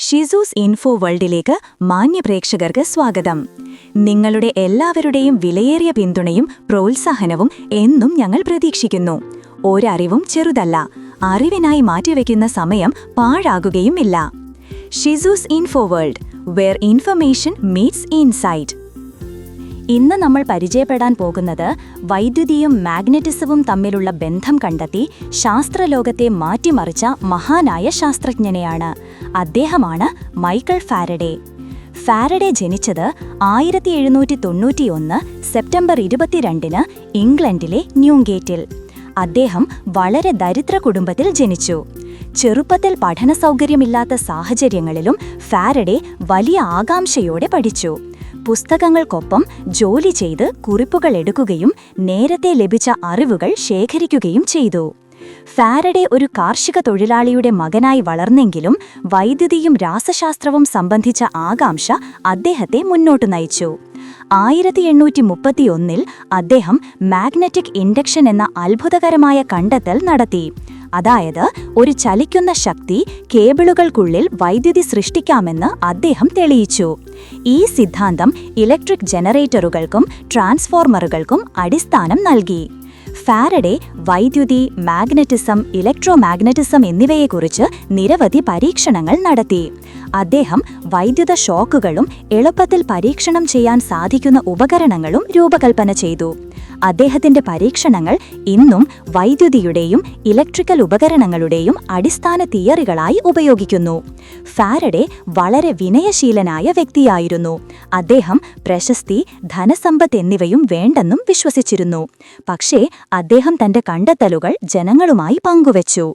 ഷിസൂസ് info വേൾഡിലേക്ക് മാന്യപ്രേക്ഷകർക്ക് സ്വാഗതം. നിങ്ങളുടെ എല്ലാവരുടെയും വിലയേറിയ പിന്തുണയും പ്രോത്സാഹനവും എന്നും ഞങ്ങൾ പ്രതീക്ഷിക്കുന്നു. ഒരറിവും ചെറുതല്ല അറിവിനായി മാറ്റിവെക്കുന്ന സമയം പാഴാകുകയുമില്ല. ഷിസൂസ് info world where information meets insight ഇന്ന് നമ്മൾ പരിചയപ്പെടാൻ പോകുന്നത് വൈദ്യുതിയും മാഗ്നറ്റിസവും തമ്മിലുള്ള ബന്ധം കണ്ടെത്തി ശാസ്ത്രലോകത്തെ മാറ്റിമറിച്ച മഹാനായ ശാസ്ത്രജ്ഞനെയാണ്. അദ്ദേഹമാണ് മൈക്കിൾ ഫാരഡേ. ഫാരഡേ ജനിച്ചത് ആയിരത്തി എഴുന്നൂറ്റി തൊണ്ണൂറ്റിയൊന്ന് സെപ്റ്റംബർ ഇരുപത്തിരണ്ടിന് ഇംഗ്ലണ്ടിലെ ന്യൂഗേറ്റിൽ. അദ്ദേഹം വളരെ ദരിദ്ര കുടുംബത്തിൽ ജനിച്ചു. ചെറുപ്പത്തിൽ പഠന സൗകര്യമില്ലാത്ത സാഹചര്യങ്ങളിലും ഫാരഡേ വലിയ ആകാംക്ഷയോടെ പഠിച്ചു. പുസ്തകങ്ങൾക്കൊപ്പം ജോലി ചെയ്ത് കുറിപ്പുകൾ എടുക്കുകയും നേരത്തെ ലഭിച്ച അറിവുകൾ ശേഖരിക്കുകയും ചെയ്തു. ഫാരഡെ ഒരു കാർഷിക തൊഴിലാളിയുടെ മകനായി വളർന്നെങ്കിലും വൈദ്യുതിയും രാസശാസ്ത്രവും സംബന്ധിച്ച ആകാംക്ഷ അദ്ദേഹത്തെ മുന്നോട്ടു നയിച്ചു. ആയിരത്തി എണ്ണൂറ്റി മുപ്പത്തിയൊന്നിൽ അദ്ദേഹം മാഗ്നറ്റിക് ഇൻഡക്ഷൻ എന്ന അത്ഭുതകരമായ കണ്ടെത്തൽ നടത്തി. അതായത് ഒരു ചലിക്കുന്ന ശക്തി കേബിളുകൾക്കുള്ളിൽ വൈദ്യുതി സൃഷ്ടിക്കാമെന്ന് അദ്ദേഹം തെളിയിച്ചു. ഈ സിദ്ധാന്തം ഇലക്ട്രിക് ജനറേറ്ററുകൾക്കും ട്രാൻസ്ഫോർമറുകൾക്കും അടിസ്ഥാനം നൽകി. ഫാരഡെ വൈദ്യുതി മാഗ്നറ്റിസം ഇലക്ട്രോമാഗ്നറ്റിസം എന്നിവയെക്കുറിച്ച് നിരവധി പരീക്ഷണങ്ങൾ നടത്തി. അദ്ദേഹം വൈദ്യുത ഷോക്കുകളും എളുപ്പത്തിൽ പരീക്ഷണം ചെയ്യാൻ സാധിക്കുന്ന ഉപകരണങ്ങളും രൂപകൽപ്പന ചെയ്തു. അദ്ദേഹത്തിന്റെ പരീക്ഷണങ്ങൾ ഇന്നും വൈദ്യുതിയുടെയും ഇലക്ട്രിക്കൽ ഉപകരണങ്ങളുടെയും അടിസ്ഥാന തിയറികളായി ഉപയോഗിക്കുന്നു. ഫാരഡെ വളരെ വിനയശീലനായ വ്യക്തിയായിരുന്നു. അദ്ദേഹം പ്രശസ്തി ധനസമ്പത്ത് എന്നിവയും വേണ്ടെന്നും വിശ്വസിച്ചിരുന്നു. പക്ഷേ അദ്ദേഹം തന്റെ കണ്ടെത്തലുകൾ ജനങ്ങളുമായി പങ്കുവച്ചു.